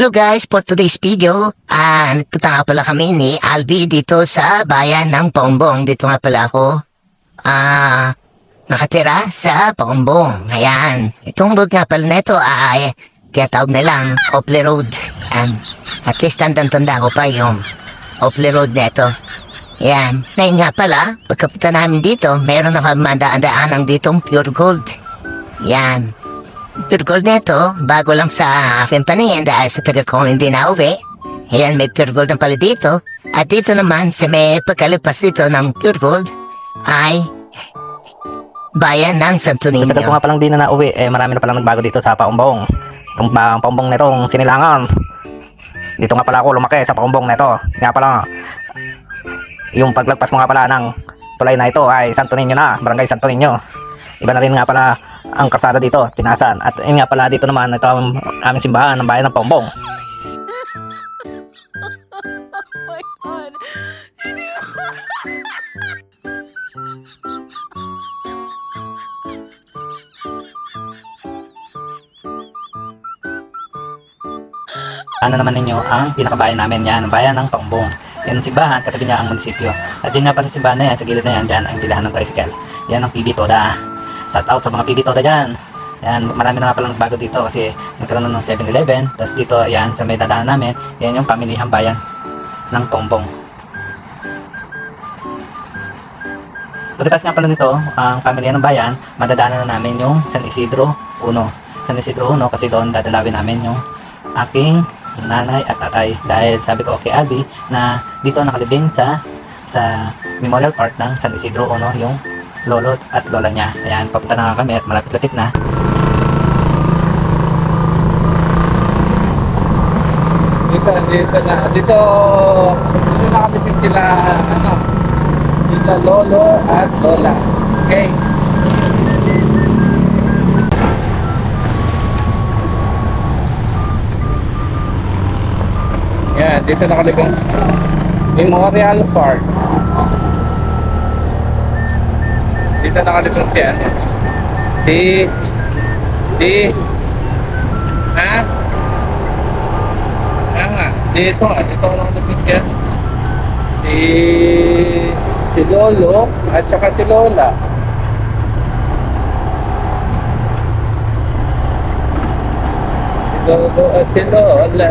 Hello guys, for today's video, ah, nagpunta nga pala kami ni Albi dito sa bayan ng Paumbong. Dito nga pala ako, ah, nakatira sa Paumbong. Ayan, itong road nga pala na ay, kaya tawag na lang, Ople Road. Ayan, at least tandang-tanda ko pa yung Ople Road na ito. Ayan, ngayon nga pala, pagkapunta namin dito, meron na kami madaan-daanang ditong pure gold. Yan. Pure na ito, bago lang sa aking paningin dahil sa taga ko hindi na uwi. Ayan, may pure gold na pala dito. At dito naman, sa may pagkalipas dito ng pure gold, ay bayan ng Santo Sa tagal ko Niño. nga palang di na nauwi, eh marami na palang nagbago dito sa Paumbong. Itong ba, Paumbong nitong sinilangan. Dito nga pala ako lumaki sa Paumbong nito. Nga pala, yung paglagpas mo nga pala ng tulay na ito ay Santo Niño na, Barangay Santo Niño. Iba na rin nga pala ang kasada dito, Tinasan. At yun nga pala dito naman, ito ang aming simbahan ng bayan ng god. Ano naman ninyo ang pinakabayan namin yan, ang bayan ng Paumbong. Yan ang simbahan, katabi niya ang munisipyo. At yun nga pala simbahan na yan, sa gilid na yan, dyan ang bilahan ng tricycle. Yan ang PB Toda. Shout out sa mga PB Toda dyan. Yan, marami na nga pala nagbago dito kasi nagkaroon na ng 7-Eleven. Tapos dito, yan, sa may dadaanan namin, yan yung pamilihang bayan ng Paumbong. Pagkatapos nga pala nito, ang pamilya ng bayan, madadaanan na namin yung San Isidro 1. San Isidro 1 kasi doon dadalawin namin yung aking nanay at tatay dahil sabi ko kay Albi na dito nakalibing sa sa Memorial Park ng San Isidro 1 yung lolo at lola niya. Ayan, papunta na nga kami at malapit-lapit na. Dito, dito na. Dito, dito nakabigyan sila, ano, dito lolo at lola. Okay. Yan, dito nakalibing Memorial Park. Dito nakalibing si ano, si, si, ha? Kaya nga, dito nga, dito ko lang nabis yan. Si, si Lolo at saka si Lola. Si Lolo at si Lola.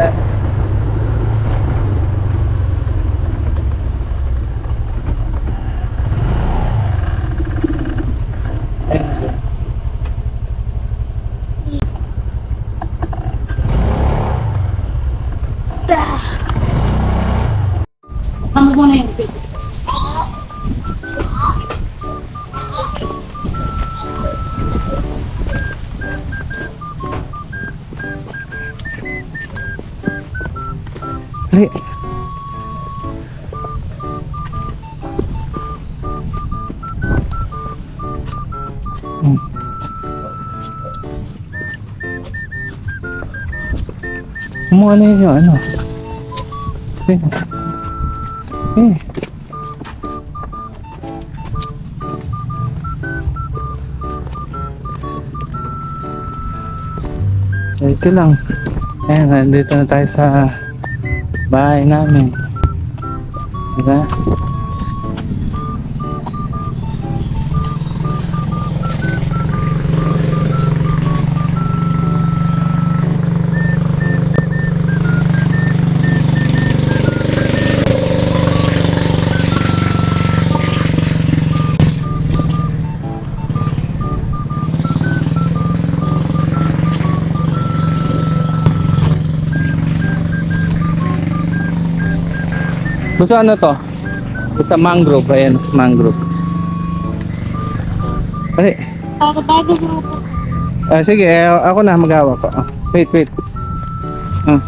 Kamu muna yung. Ay. Hmm. Kumuha na yun yung ano. Eh. Eh. Ito lang. Ayan, nandito na tayo sa bahay namin. Diba? Gusto ano to? Gusto mangrove. Ayan, mangrove. Pare. Bago-bago grupo. Ah, sige, eh, ako na mag-awa ko. Ah, wait, wait. Ah.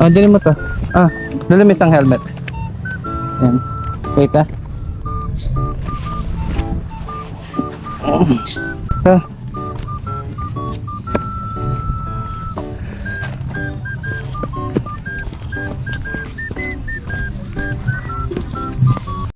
Ah, dali mo to. Ah, dali mo isang helmet. Ayan. Wait ah. Ah,